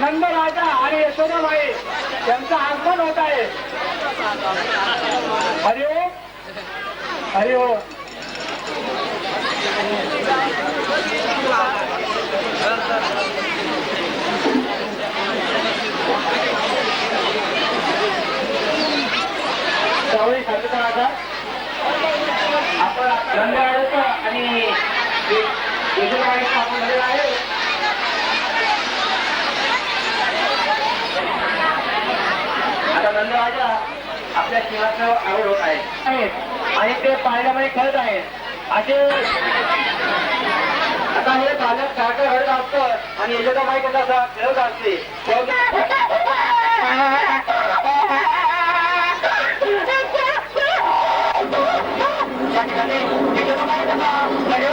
नंदराजा आणि यशोदाबाई यांचं आगमन होत आहे हरिओम ओ त्यावेळी शांतता राखा. आपण नंदराजाचं आणि आपण झालेलं आहे आता नंदराजा आपल्या सिंहासनावर आवड होत आहे. आणि ते पाळण्यामध्ये खेळत आहेत असे आता हे बालक सारखं रडत असतं आणि यशोदाबाई त्याचा असा खेळत असते.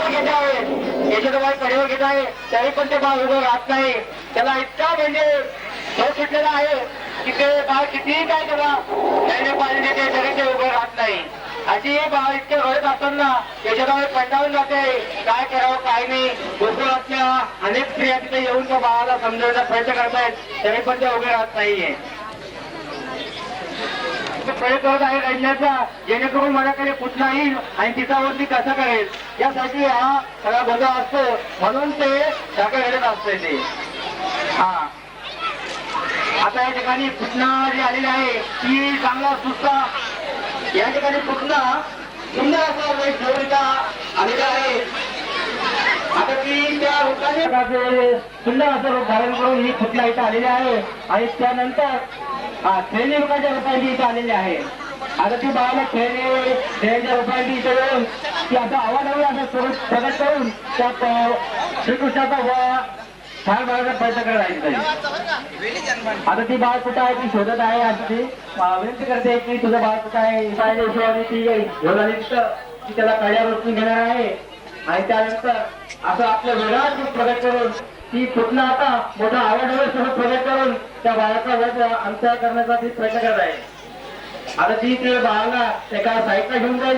घेत आहे घेत आहे तरी पण ते बाळ उभं राहत नाही त्याला इतका म्हणजे तो सुटलेला आहे की ते बाळ कितीही काय करा त्याने पाणी ते तरी ते उभं राहत नाही. अशी हे बाळ इतके रडत असताना त्याच्यामुळे पंडावून जाते. काय करावं काय नाही. गोकुळातल्या अनेक स्त्रिया तिथे येऊन त्या बाळाला समजवण्याचा प्रयत्न करतायत. तरी पण ते उभे राहत नाहीये. प्रयोग करत आहे रडण्याचा जेणेकरून माझ्याकडे कुठला येईल आणि तिच्यावरती कसं करेल यासाठी हा सगळा गोंधळ असतो. म्हणून ते सगळं घडत असतंय ते. हा. आता या ठिकाणी पुतना जी आलेली आहे ती चांगला सुस्ता. या ठिकाणी पुतना सुंदर असा वेश ठेवणीचा आलेला आहे. आता ती त्या रूपाने सुंदर असं रूप धारण करून ही पुतला इथं आलेली आहे. आणि त्यानंतर खेळणी लोकांच्या रूपाने इथं आलेली आहे. आता ती बाळाला खेळणे खेळण्याच्या रूपाने इथं येऊन ती आता आवाजावर असं स्वरूप प्रकट करून त्या श्रीकृष्णाचा ठार मारण्याचा प्रयत्न करत आहे तिथे. आता ती बाळ कुठं आहे? ती शोधत आहे आणि ती. अं, विनंती करते की तुझं बाळ कुठं आहे? इसाईने हिशोबाने ती घेऊन आली तिथं ती त्याला कळ्यावर उचलून घेणार आहे. आणि त्यानंतर असं आपलं वेगळाच रूप प्रकट करून ती पुतणा आता मोठा स्वरूप प्रकट करून त्या बाळाचा वध अंतर करण्याचा ती प्रयत्न करत आहे. आता ती ते बाळाला एका साईडला घेऊन जाईल